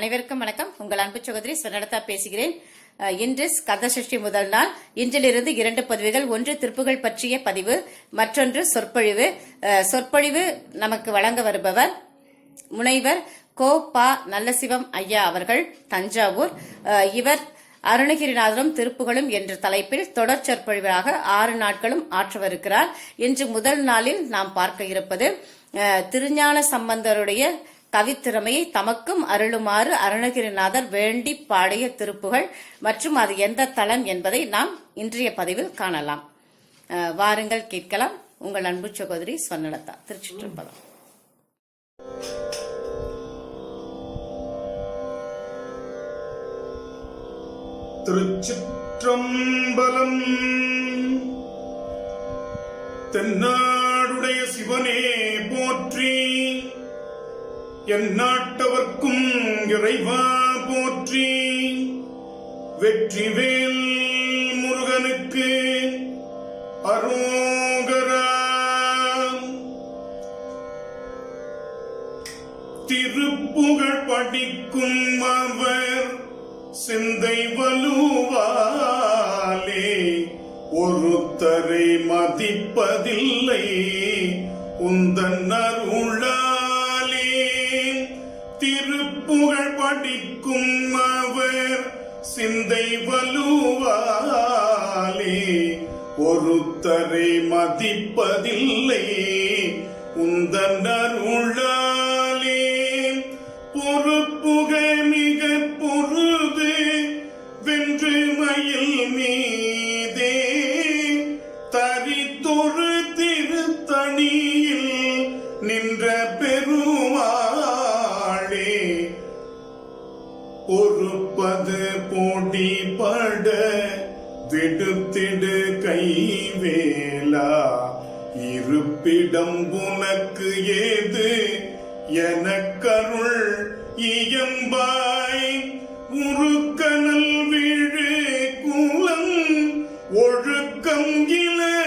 அனைவருக்கும் வணக்கம். உங்கள் அன்பு சகோதரி ஸ்வர்ணலதா பேசுகிறேன். இன்று கதசஷ்டி முதல் நாள். இன்றிலிருந்து இரண்டு பதிவுகள். ஒன்று திருப்புகள் பற்றிய பதிவு மற்றொன்று சொற்பொழிவு. சொற்பொழிவு நமக்கு வழங்க வருபவர் முனைவர் கோ பா நல்லசிவம் ஐயா அவர்கள் தஞ்சாவூர். இவர் அருணகிரிநாதரும் திருப்புகளும் என்ற தலைப்பில் தொடர் சொற்பொழிவாக ஆறு நாட்களும் ஆற்றவருக்கிறார். இன்று முதல் நாளில் நாம் பார்க்க இருப்பது திருஞான சம்பந்தருடைய கவித்திறமையை தமக்கும் அருளுமாறு அருணகிரிநாதர் வேண்டி பாடிய திருப்புகள் மற்றும் அது எந்த தளம் என்பதை நாம் இன்றைய பதிவில் காணலாம். வாருங்கள் கேட்கலாம். உங்கள் அன்பு சகோதரி ஸ்வர்ணலதா திருச்சிற்றம்பலம். திருச்சிற்றம்பலம். தென்னா என் நாட்டவர்க்கும் இறைவா போற்றி. வெற்றிவேல் முருகனுக்கு அரோகரா. திருப்புகழ் படிக்கும் அவர் சிந்தை வலுவாலே ஒருத்தரை மதிப்பதில்லை உந்தன் அருளாலே படிக்கும் அவர் சிந்தை வலுவாலே. ஒருத்தரை மதிப்பதில்லை உந்தன் அருளாலே. பொறுப்புக விடுத்திடு கைவேலா. இருப்பிடம் உனக்கு ஏது? எனக்கருள் இயம்பாய். உருக்கனல் வீழு கூலம் ஒழுக்கம் இளரேன்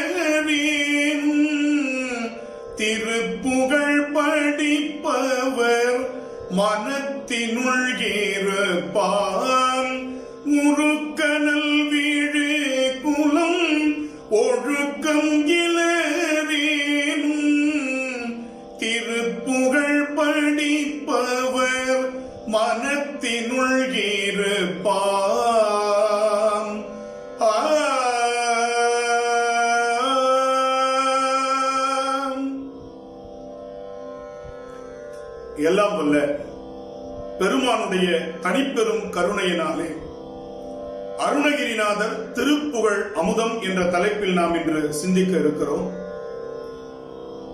திருப்புகழ் படிப்பவர் மனத்தினுள் இருப்பான் முருக்கனல் பெருமானுடைய தனிப்பெரும் கருணையினாலே. அருணகிரிநாதர் திருப்புகழ் அமுதம் என்ற தலைப்பில் நாம் இன்று சிந்திக்க இருக்கிறோம்.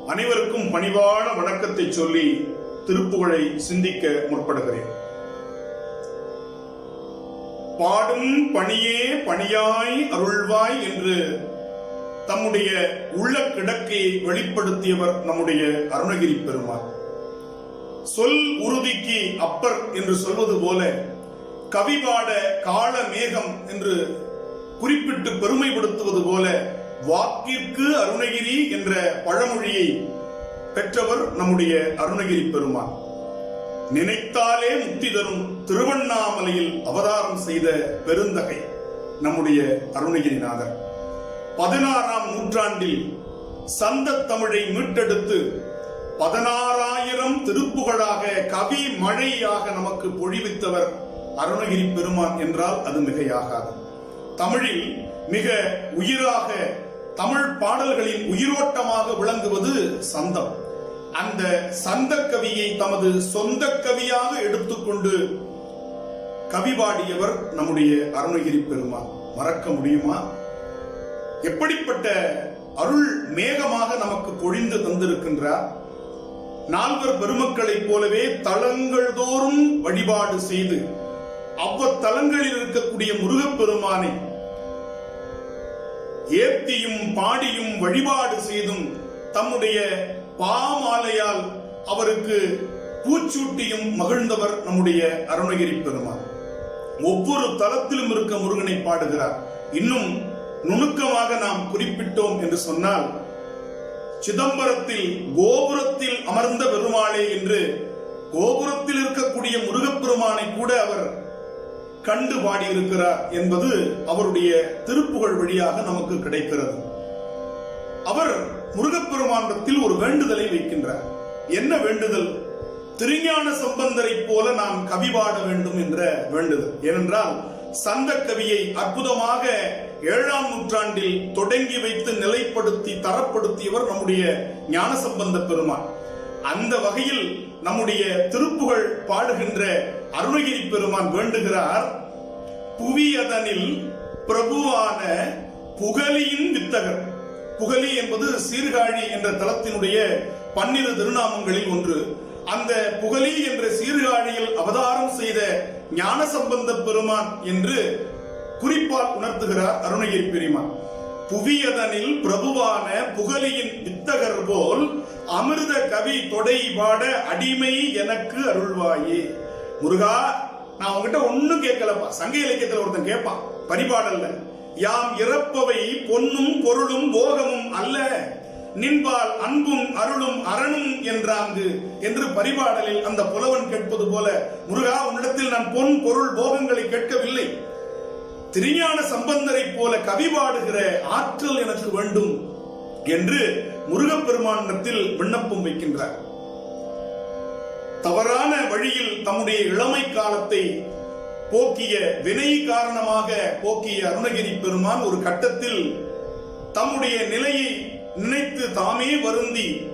அனைவருக்கும் பணிவான வணக்கத்தை சொல்லி திருப்புகழை சிந்திக்க முற்படுகிறேன். பாடும் பணியே பணியாய் அருள்வாய் என்று தம்முடைய உள்ள கிடக்கையை வெளிப்படுத்தியவர் நம்முடைய அருணகிரி பெருமாள். சொல் உறுதிக்கு அப்பர் என்று சொல்வது போல கவிபாட கால மேகம் என்று குறிப்பிட்டு பெருமைப்படுத்துவது போல வாக்கிற்கு அருணகிரி என்ற பழமொழியை பெற்றவர் நம்முடைய அருணகிரி பெருமான். நினைத்தாலே முக்தி தரும் திருவண்ணாமலையில் அவதாரம் செய்த பெருந்தகை நம்முடைய அருணகிரிநாதர் பதினாறாம் நூற்றாண்டில் சந்த தமிழை மீட்டெடுத்து பதினாறாயிரம் திருப்புகளாக கவி மழையாக நமக்கு பொழிவித்தவர் அருணகிரி பெருமான் என்றால் அது மிகையாகாது. தமிழில் மிக உயிராக தமிழ் பாடல்களின் உயிரோட்டமாக விளங்குவது சந்தம். அந்த சந்த கவியை தமது சொந்த கவியாக எடுத்துக்கொண்டு கவி பாடியவர் நம்முடைய அருணகிரி பெருமான். மறக்க முடியுமா? எப்படிப்பட்ட அருள் மேகமாக நமக்கு பொழிந்து தந்திருக்கின்றார்? நால்வர் பெருமக்களைப் போலவே தலங்கள் தோறும் வழிபாடு செய்து அவ்வத்தலங்களில் இருக்கக்கூடிய முருகப்பெருமானை ஏத்தியும் பாடியும் வழிபாடு செய்தும் தம்முடைய பாமாலையால் அவருக்கு பூச்சூட்டியும் மகிழ்ந்தவர் நம்முடைய அருணகிரி பெருமான். ஒவ்வொரு தலத்திலும் இருக்க முருகனை பாடுகிறார். இன்னும் நுணுக்கமாக நாம் குறிப்பிட்டோம் என்று சொன்னால் சிதம்பரத்தில் கோபுரத்தில் அமர்ந்த பெருமாளே என்று கோபுரத்தில் இருக்கக்கூடிய முருகப்பெருமானை கூட அவர் கண்டு பாடியிருக்கிறார் என்பது அவருடைய திருப்புகழ் வழியாக நமக்கு கிடைக்கிறது. அவர் முருகப்பெருமானத்தில் ஒரு வேண்டுதலை வைக்கின்றார். என்ன வேண்டுதல்? திருஞான சம்பந்தரை போல நாம் கவி பாட வேண்டும் என்ற வேண்டுதல். ஏனென்றால் சங்க கவியை அற்புதமாக ஏழாம் நூற்றாண்டில் தொடங்கி வைத்து நிலைப்படுத்தி தரப்படுத்தியவர் நம்முடைய ஞானசம்பந்த பெருமான். அந்த வகையில் நம்முடைய திருப்புகழ் பாடுகின்ற அருணகிரி பெருமான் வேண்டுகிறார். புவியதனில் பிரபுவான புகலியின் வித்தகர். புகலி என்பது சீர்காழி என்ற தலத்தினுடைய பன்னிரு திருநாமங்களில் ஒன்று. அந்த புகலி என்ற சீர்காழியில் அவதாரம் செய்த ஞான சம்பந்த பெருமான் என்று குறிப்பால் உணர்த்துகிறார் அருணகிரி பெருமான் புவியதனில் பிரபுவான புகழியின் வித்தகர் போல் அமிர்த கவி தொடை பாட அடிமை எனக்கு அருள்வாயே. முருகா நான் உங்ககிட்ட ஒன்னும் கேட்கலப்பா. சங்க இலக்கியத்துல ஒருத்தன் கேட்பான். பரிபாடல்ல யாம் இறப்பவை பொன்னும் பொருளும் போகமும் அல்ல. நின்பால் அன்பும் அருளும் அரணும் என்றாங்கு என்று பரிபாடலில் அந்த புலவன் கேட்பது போல முருகா உன்னிடத்தில் நான் பொன் பொருள் போகங்களை கேட்கவில்லை. திருஞான சம்பந்தரை போல கவி பாடுகிற ஆற்றல் எனக்கு வேண்டும் என்று முருகப்பெருமானத்தில் விண்ணப்பம் வைக்கின்றார். தவறான வழியில் தம்முடைய இளமை காலத்தை போக்கிய வினை காரணமாக போக்கிய அருணகிரி பெருமான் ஒரு கட்டத்தில் தம்முடைய நிலையை நினைத்து தாமே வருந்தி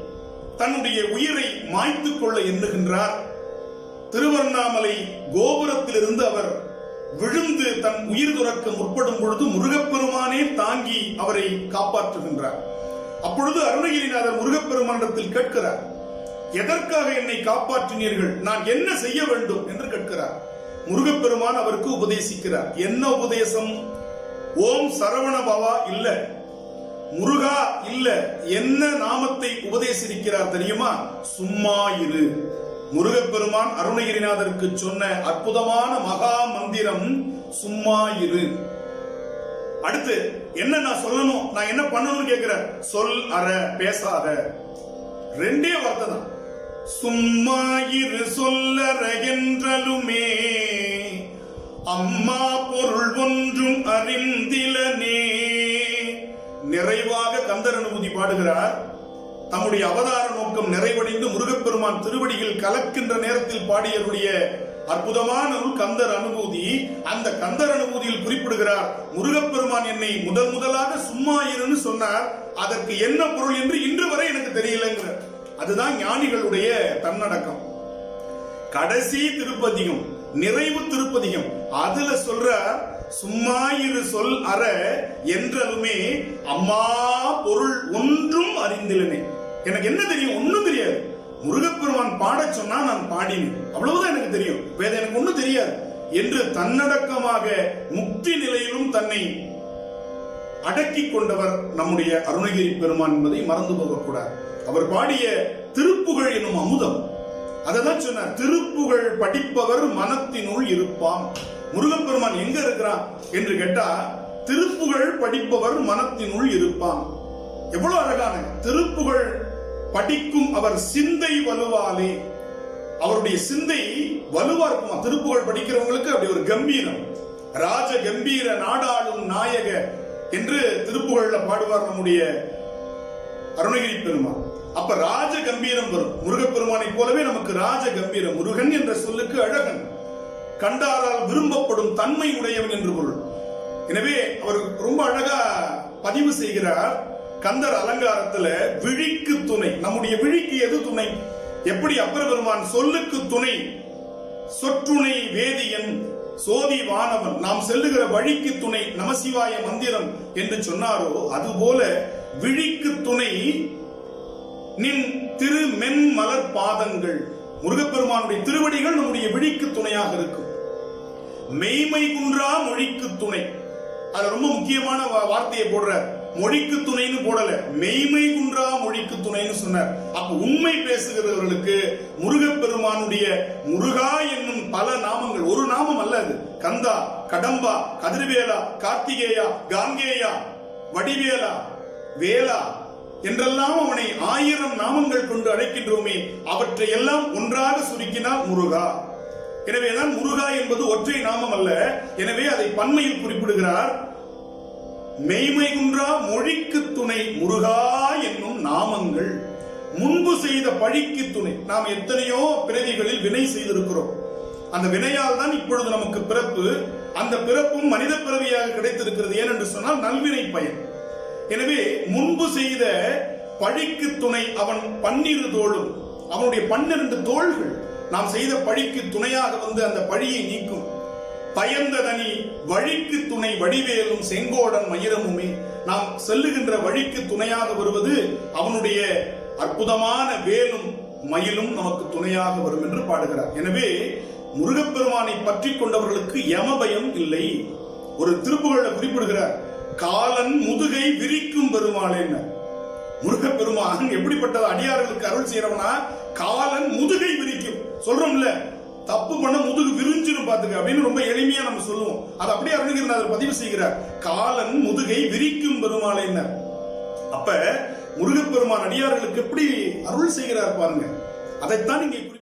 தன்னுடைய உயிரை மாய்த்துக் கொள்ள எண்ணுகின்றார். திருவண்ணாமலை கோபுரத்திலிருந்து அவர் விழுந்து தன் உயிர் துறக்க முற்படும் பொழுது முருகப்பெருமானே தாங்கி அவரை காப்பாற்றுகின்றார். அப்பொழுது அருணகிரிநாதர் முருகப்பெருமானிடத்தில் கேட்கிறார் எதற்காக என்னை காப்பாற்றினீர்கள்? நான் என்ன செய்ய வேண்டும்? என்று கேட்கிறார். முருகப்பெருமான் அவருக்கு உபதேசிக்கிறார் என்ன உபதேசம்? ஓம் சரவண பவா இல்ல முருகா இல்ல என்ன நாமத்தை உபதேசிக்கிறார் தெரியுமா? சும்மா இரு. முருகப்பெருமான் அருணகிரிநாதருக்கு சொன்ன அற்புதமான மகா மந்திரம் சும்மா இரு. அடுத்து என்ன நான் சொல்லணும்? நான் என்ன பண்ணணும்னு கேட்கிறேன் சொல் அற பேசாத. ரெண்டே வார்த்தை தான். சும்மா இரு சொல்லற என்றலுமே. அம்மா பொருள் ஒன்றும் அறிந்திலனே. நிறைவாக கந்தர் அனுபூதி பாடுகிறார். தம்முடைய அவதார நோக்கம் நிறைவடைந்து முருகப்பெருமான் திருவடியில் கலக்கின்ற நேரத்தில் பாடியருடைய அற்புதமான நூல் கந்தர் அனுபூதி. அந்த கந்தர் அனுபூதியில் குறிப்பிடுகிறார் முருகப்பெருமான் என்னை முதல் முதலாக சும்மா இருன்னு சொன்னார். அதற்கு என்ன பொருள் என்று இன்று வரை எனக்கு தெரியலங்கிறார். அதுதான் ஞானிகளுடைய தன்னடக்கம். கடைசி திருப்பதிகம் நிறைவு திருப்பதிகம். அதுல சொல்ற சும்மா இரு சொல் அற என்றதுமே அம்மா பொருள் ஒன்றும் அறிந்திலனே. எனக்கு என்ன தெரியும்? ஒன்னும் தெரியாது. முருகப்பெருமான் பாட சொன்னா நான் பாடினேன். அவ்வளவுதான் எனக்கு தெரியும். வேற எனக்கு ஒன்னும் தெரியாது. என்று தன்னடக்கமாக முக்தி நிலையிலும் தன்னை அடக்கி கொண்டவர் நம்முடைய அருணகிரி பெருமான் என்பதை மறந்து போகக்கூடாது. அவர் பாடிய திருப்புகழ் எனும் அமுதம். அததான் சொன்னார் திருப்புகழ் படிப்பவர் மனத்தினுள் இருப்பான். முருகப்பெருமான் எங்க இருக்கிறான் என்று கேட்டா திருப்புகழ் படிப்பவர் மனத்தினுள் இருப்பான். எவ்வளவு அழகான திருப்புகழ் படிக்கும் அவர் சிந்தை வலுவாலே. அவருடைய சிந்தை வலுவா இருக்குமா? திருப்புகழ் படிக்கிறவங்களுக்கு அப்படி ஒரு கம்பீரம். ராஜ கம்பீர நாடாளும் நாயக என்று திருப்புகழ்ல பாடுவார் நம்முடைய அருணகிரி பெருமான். அப்ப ராஜ கம்பீரம் வரும். முருகப்பெருமானை போலவே நமக்கு ராஜ கம்பீரம் முருகன் என்ற சொல்லுக்கு அழகன். கண்டாரால் விரும்பப்படும் தன்மை உடையவன் என்று பொருள். எனவே அவர் ரொம்ப அழகா பதிவு செய்கிறார். கந்தர் அலங்காரத்துல விழிக்கு துணை. நம்முடைய விழிக்கு எது துணை? எப்படி அப்பர பெருமான் சொல்லுக்கு துணை? சொற்றுணை வேதியன் சோதி வானவன். நாம் செல்லுகிற வழிக்கு துணை நமசிவாய மந்திரம் என்று சொன்னாரோ அதுபோல விழிக்கு துணை நின் திரு மென் மலர் பாதங்கள். முருகப்பெருமானுடைய திருவடிகள் நம்முடைய விழிக்கு துணையாக இருக்கும். மெய்மை குன்றா மொழிக்கு துணை. அது ரொம்ப முக்கியமான வா- வார்த்தையை போடுற. மொழிக்கு துணைன்னு போடல. மெய்மை குன்றா மொழிக்கு துணைன்னு சொன்னார். அப்ப உண்மை பேசுகிறவர்களுக்கு முருகப்பெருமானுடைய முருகா என்னும் பல நாமங்கள் ஒரு நாமம் அல்ல அது. கந்தா கடம்பா கதிர்வேலா கார்த்திகேயா காங்கேயா வடிவேலா வேலா என்றெல்லாம் அவனை ஆயிரம் நாமங்கள் கொண்டு அழைக்கின்றோமே அவற்றை எல்லாம் ஒன்றாக சுருக்கினால் முருகா. எனவேதான் முருகா என்பது ஒற்றை நாமம் அல்ல. எனவே அதை பன்மையில் குறிப்பிடுகிறார். மெய்மை குன்றா மொழிக்கு துணை முருகா என்னும் நாமங்கள். முன்பு செய்த பழிக்கு துணை. நாம் எத்தனையோ பிறவிகளில் வினை செய்திருக்கிறோம். அந்த வினையால் தான் இப்பொழுது நமக்கு பிறப்பு. அந்த பிறப்பும் மனித பிறவியாக கிடைத்திருக்கிறது. ஏனென்று சொன்னால் நல்வினை பயன். எனவே முன்பு செய்த பழிக்கு துணை அவன் பன்னிரு தோளும். அவனுடைய பன்னிரண்டு தோள்கள். நாம் செய்த பழிக்கு துணையாக வந்து அந்த பழியை நீக்கும். பயந்ததனி வழிக்கு துணை வடிவேலும் செங்கோடன் மயிரமுமே. நாம் செல்லுகின்ற வழிக்கு துணையாக வருவது அவனுடைய அற்புதமான வேலும் மயிலும் நமக்கு துணையாக வரும் என்று பாடுகிறார். எனவே முருகப்பெருமானை பற்றி கொண்டவர்களுக்கு யமபயம் இல்லை. ஒரு திருப்புகழ குறிப்பிடுகிறார். காலன் முதுகை விரிக்கும் பெருமாளேன்னு முருகப்பெருமான் எப்படிப்பட்ட அடியார்களுக்கு அருள் செய்யறவனா? காலன் முதுகை விரிக்கும். சொல்றோம்ல தப்பு பண்ண முதுகு விரிஞ்சிரும் பாத்துக்க அப்படின்னு ரொம்ப எளிமையா நம்ம சொல்லுவோம். அது அப்படியே அருணகிரிநாதர் பதிவு செய்கிறார். காலன் முதுகை விரிக்கும் பெருமாளேன்னர் அப்ப முருகப்பெருமான் அடியார்களுக்கு எப்படி அருள் செய்கிறார் பாருங்க. அதைத்தான் இங்கே